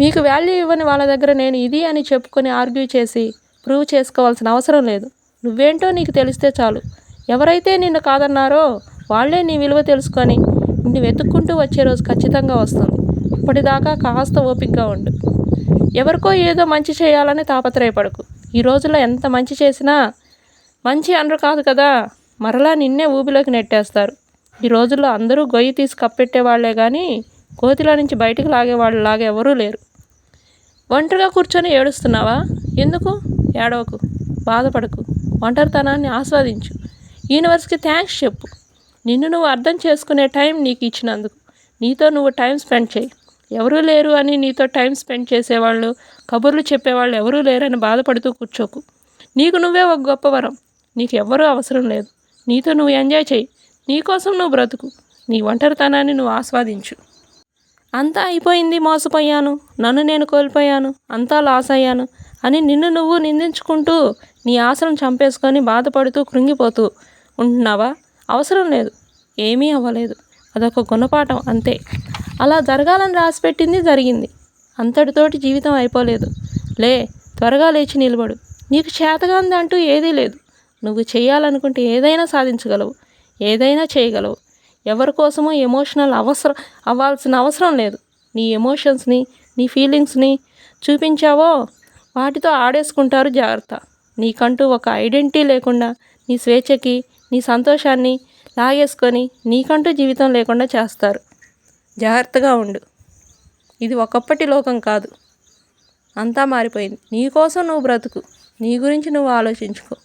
మీకు వాల్యూ ఇవ్వని వాళ్ళ దగ్గర నేను ఇది అని చెప్పుకొని ఆర్గ్యూ చేసి ప్రూవ్ చేసుకోవాల్సిన అవసరం లేదు. నువ్వేంటో నీకు తెలిస్తే చాలు. ఎవరైతే నిన్ను కాదన్నారో వాళ్ళే నీ విలువ తెలుసుకొని నిన్ను వెతుక్కుంటూ వచ్చే రోజు ఖచ్చితంగా వస్తుంది. ఇప్పటిదాకా కాస్త ఓపికగా ఉండు. ఎవరికో ఏదో మంచి చేయాలని తాపత్రయపడకు. ఈ రోజుల్లో ఎంత మంచి చేసినా మంచి అనరు కాదు కదా. మరలా నిన్నే ఊబిలోకి నెట్టేస్తారు. ఈ రోజుల్లో అందరూ గొయ్యి తీసి కప్పెట్టేవాళ్ళే కానీ కోతిలో నుంచి బయటికి లాగే ఎవరూ లేరు. ఒంటరిగా కూర్చొని ఏడుస్తున్నావా? ఎందుకు? ఏడవకు బాధపడకు ఒంటరితనాన్ని ఆస్వాదించు. యూనివర్స్కి థ్యాంక్స్ చెప్పు. నిన్ను నువ్వు అర్థం చేసుకునే టైం నీకు ఇచ్చినందుకు. నీతో నువ్వు టైం స్పెండ్ చేయి. ఎవరూ లేరు అని నీతో టైం స్పెండ్ చేసేవాళ్ళు కబుర్లు చెప్పేవాళ్ళు ఎవరూ లేరని బాధపడుతూ కూర్చోకు. నీకు నువ్వే ఒక గొప్ప వరం. నీకు ఎవ్వరూ అవసరం లేదు. నీతో నువ్వు ఎంజాయ్ చేయి. నీకోసం నువ్వు బ్రతుకు. నీ ఒంటరితనాన్ని నువ్వు ఆస్వాదించు. అంతా అయిపోయింది మోసపోయాను. నన్ను నేను కోల్పోయాను. అంతా లాస్ అయ్యాను. అని నిన్ను నువ్వు నిందించుకుంటూ నీ ఆశలను చంపేసుకొని బాధపడుతూ కృంగిపోతూ ఉంటున్నావా? అవసరం లేదు. ఏమీ అవ్వలేదు. అదొక గుణపాఠం అంతే. అలా జరగాలని రాసిపెట్టింది జరిగింది. అంతటితోటి జీవితం అయిపోలేదు. లే త్వరగా లేచి నిలబడు. నీకు చేతగాంది అంటూ ఏదీ లేదు. నువ్వు చేయాలనుకుంటే ఏదైనా సాధించగలవు. ఏదైనా చేయగలవు. ఎవరి కోసమో ఎమోషనల్ అవసరం అవ్వాల్సిన అవసరం లేదు. నీ ఎమోషన్స్ని నీ ఫీలింగ్స్ని చూపించావో వాటితో ఆడేసుకుంటారు జాగ్రత్త. నీకంటూ ఒక ఐడెంటిటీ లేకుండా నీ స్వేచ్ఛకి నీ సంతోషాన్ని లాగేసుకొని నీకంటూ జీవితం లేకుండా చేస్తారు. జాగ్రత్తగా ఉండు. ఇది ఒకప్పటి లోకం కాదు. అంతా మారిపోయింది. నీ కోసం నువ్వు బ్రతుకు. నీ గురించి నువ్వు ఆలోచించుకో.